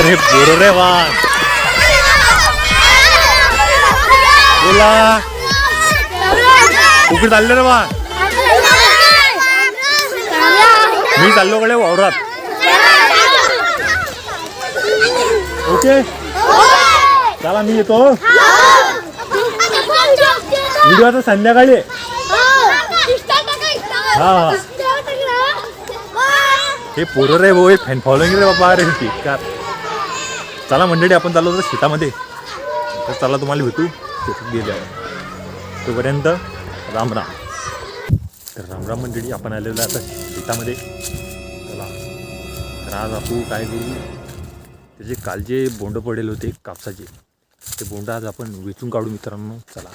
अरे बोर रे वा. बोला. कुठे चालले रे वा. मी चाललो कडे वावरात. ओके? चला मी येतो. व्हिडिओ आता संध्याकाळी हा. हे. पोरं रे भाऊ हे फॅन फॉलोइंग रे बाबा अरे का चला मंडळी आपण चाललो होतो शेतामध्ये. तर चला तुम्हाला भेटू. शेतात गेल्यावर तोपर्यंत राम राम. तर राम राम मंडळी आपण आलेलो आहे आता शेतामध्ये. चला. तर आज आपण काय करू? त्याचे काल जे बोंड पडेल होते कापसाचे. ते बोंड आज आपण वेचून काढू मित्रांनो. चला.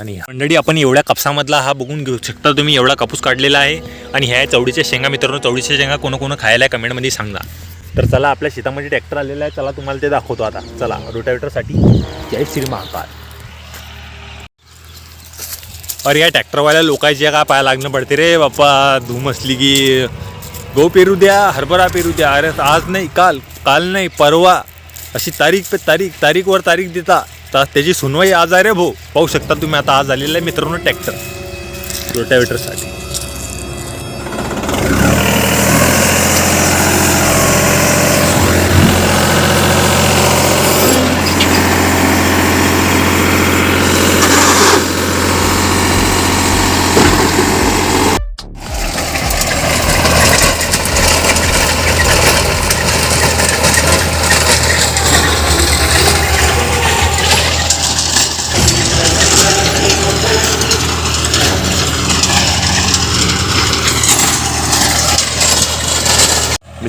आणि मंडळी आपण एवढ्या कापसामधला हा बघून घेऊ शकता तुम्ही एवढा कापूस काढलेला आहे. आणि ह्या चवडीच्या शेंगा मित्रांनो चवडीच्या शेंगा कोण कोण खायला आहे कमेंटमध्ये सांगा. तर चला आपल्या शेतामध्ये ट्रॅक्टर आलेला आहे. चला तुम्हाला ते दाखवतो आता. चला रोटावेटरसाठी जय श्री महाकाल. अरे या ट्रॅक्टरवाल्या लोकांची काय पाया लागणं पडते रे बाप्पा. धूम असली की. गहू पेरू द्या हरभरा पेरू द्या. अरे आज नाही काल काल नाही परवा. अशी तारीख पे तारीख तारीखवर तारीख देता. तर त्याची सुनवाई आज आहे रे भाऊ. पाहू शकता तुम्ही आता आज आलेला आहे मित्रांनो ट्रॅक्टर. रोटावेटरसाठी.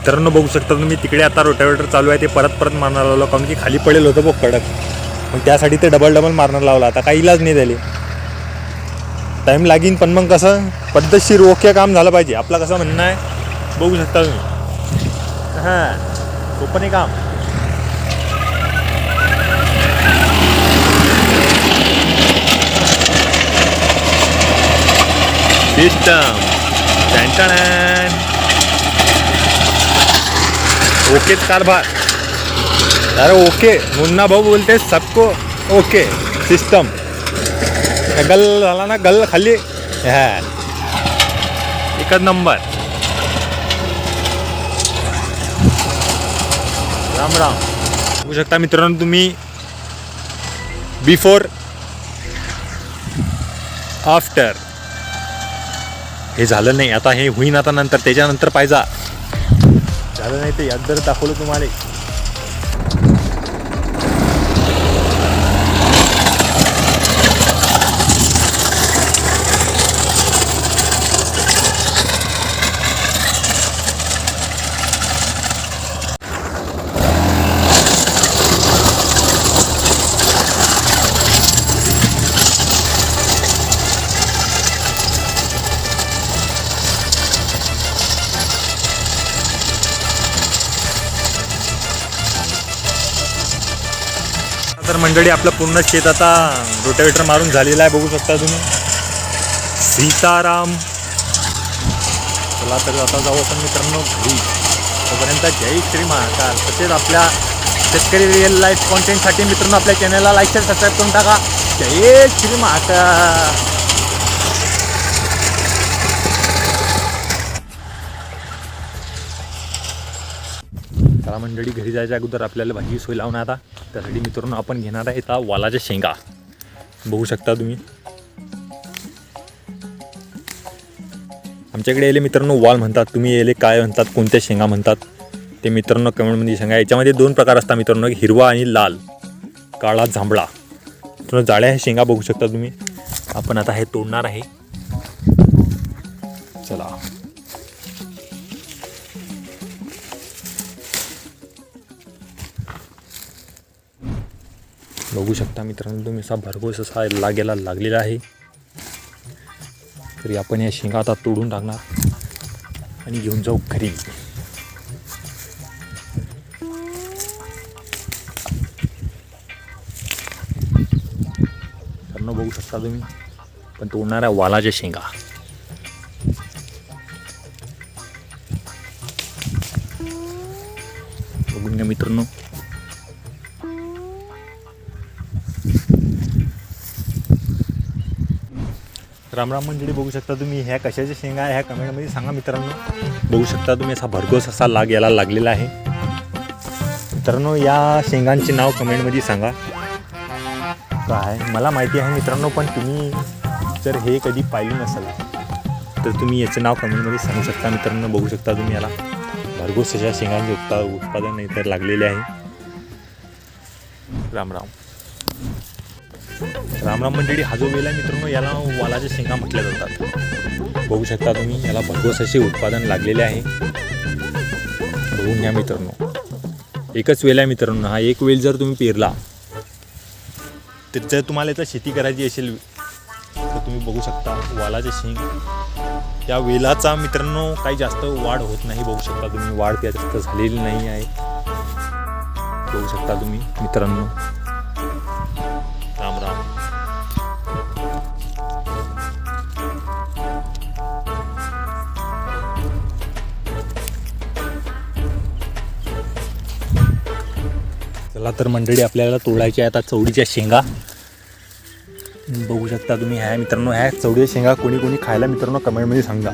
मित्रांनो बघू शकता तुम्ही तिकडे आता रोटावेटर चालू आहे ते परत परत मारणार लावलं कारण की खाली पडेल होतं बघ कडक. मग त्यासाठी ते डबल डबल मारणार लावला आता काही इलाज नाही झाले टाईम लागीन पण मग कसं पद्धतशीर ओके काम झालं पाहिजे. आपला कसं म्हणणं आहे बघू शकता तुम्ही. हां सोपं नाही काम. सिस्टम ओके कारभार अरे ओके मुन्ना भाऊ बोलते सबको ओके सिस्टम गल झाला ना गल खाली. ह्या एकच नंबर. राम राम. बघू शकता मित्रांनो तुम्ही. बिफोर आफ्टर हे झालं नाही आता हे होईन आता नंतर त्याच्यानंतर पाहिजे. झालं नाही ते यात जर दाखवलं तुम्हाला. मंडळी आपलं पूर्ण शेत आता रोटावेटर मारून झालेलं आहे. बघू शकता तुम्ही. सीताराम. चला तर आता जाऊ आपण मित्रांनो घरी. तोपर्यंत जय श्री महाकाल. तसेच आपल्या शेतकरी रिअल लाईफ कॉन्टेंटसाठी मित्रांनो आपल्या चॅनलला लाईक शेअर सबस्क्राईब करून टाका. जय श्री महाकाल. चला मंडळी घरी जायच्या अगोदर आपल्याला भाजी सोय लावणार आता. त्यासाठी मित्रांनो आपण घेणार आहे आता वालाच्या शेंगा. बघू शकता तुम्ही. आमच्याकडे येले मित्रांनो वाल म्हणतात. तुम्ही येले काय म्हणतात कोणत्या शेंगा म्हणतात? ते मित्रांनो कमेंटमध्ये सांगा. याच्यामध्ये दोन प्रकार असतात मित्रांनो. हिरवा आणि लाल. काळा जांभळा. मित्रांनो जाळ्या ह्या शेंगा बघू शकता तुम्ही. आपण आता हे तोडणार आहे. चला. बघू शकता मित्रांनो तुम्ही असा भरघोस असा लागेला लागलेला आहे. तरी आपण या शेंगा आता तोडून टाकणार आणि घेऊन जाऊ घरी. त्यांना बघू शकता तुम्ही पण तोडणाऱ्या वालाच्या शेंगा. बघून घ्या मित्रांनो. रामराम मंडळी बघू शकता तुम्ही ह्या कशाच्या शेंगा आहे ह्या कमेंटमध्ये सांगा मित्रांनो. बघू शकता तुम्ही असा भरघोस असा लाग याला लागलेला आहे. मित्रांनो या शेंगांचे नाव कमेंटमध्ये सांगा. काय? मला माहिती आहे मित्रांनो पण तुम्ही जर हे कधी पाहिलं नसाल तर तुम्ही याचं नाव कमेंटमध्ये सांगू शकता. मित्रांनो बघू शकता तुम्ही याला. भरघोस अशा शेंगांचे उत्पा उत्पादन इतर लागलेले आहे. राम राम रामराम मंडळी हा जो वेल आहे मित्रांनो याला वालाच्या शेंगा म्हटल्या जातात. बघू शकता तुम्ही याला भरघोस असे उत्पादन लागलेले आहे. बघून घ्या मित्रांनो. एकच वेल आहे मित्रांनो हा एक वेल जर तुम्ही पेरला तर जर तुम्हाला याचा शेती करायची असेल तर तुम्ही बघू शकता वालाचे शेंग. या वेलाचा मित्रांनो काही जास्त वाढ होत नाही बघू शकता तुम्ही. वाढ त्या जास्त झालेली नाही आहे. बघू शकता तुम्ही मित्रांनो. चला तर मंडळी आपल्याला तोडायच्या आहेत आता चवडीच्या शेंगा. बघू शकता तुम्ही ह्या मित्रांनो ह्या चवडीच्या शेंगा कोणी कोणी खायला मित्रांनो कमेंटमध्ये सांगा.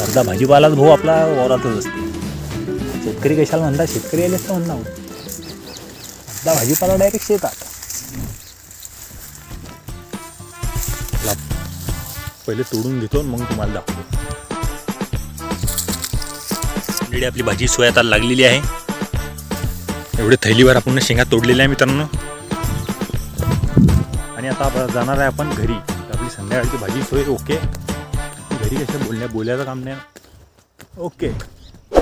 अर्धा भाजीपालाच भाऊ आपला वावरातच असतो. शेतकरी कशाला म्हणतात? शेतकरी आले असतं म्हणणं अर्धा भाजीपाला डायरेक्ट शेतात. पहिले तोडून घेतो मग तुम्हाला दाखवतो. ऑलरेडी आपली भाजी सोयात लागलेली आहे. एवढे थैलीवर आपण शेंगा तोडलेल्या आहे मित्रांनो. आणि आता आपण जाणार आहे आपण घरी. आपली संध्याकाळची भाजी सोय ओके. घरी कशा बोलण्या बोलायचं काम नाही. ओके.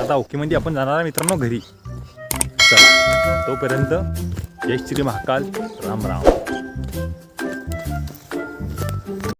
आता ओके म्हणजे आपण जाणार आहे मित्रांनो घरी. चला. तोपर्यंत जय श्री महाकाल. राम राम.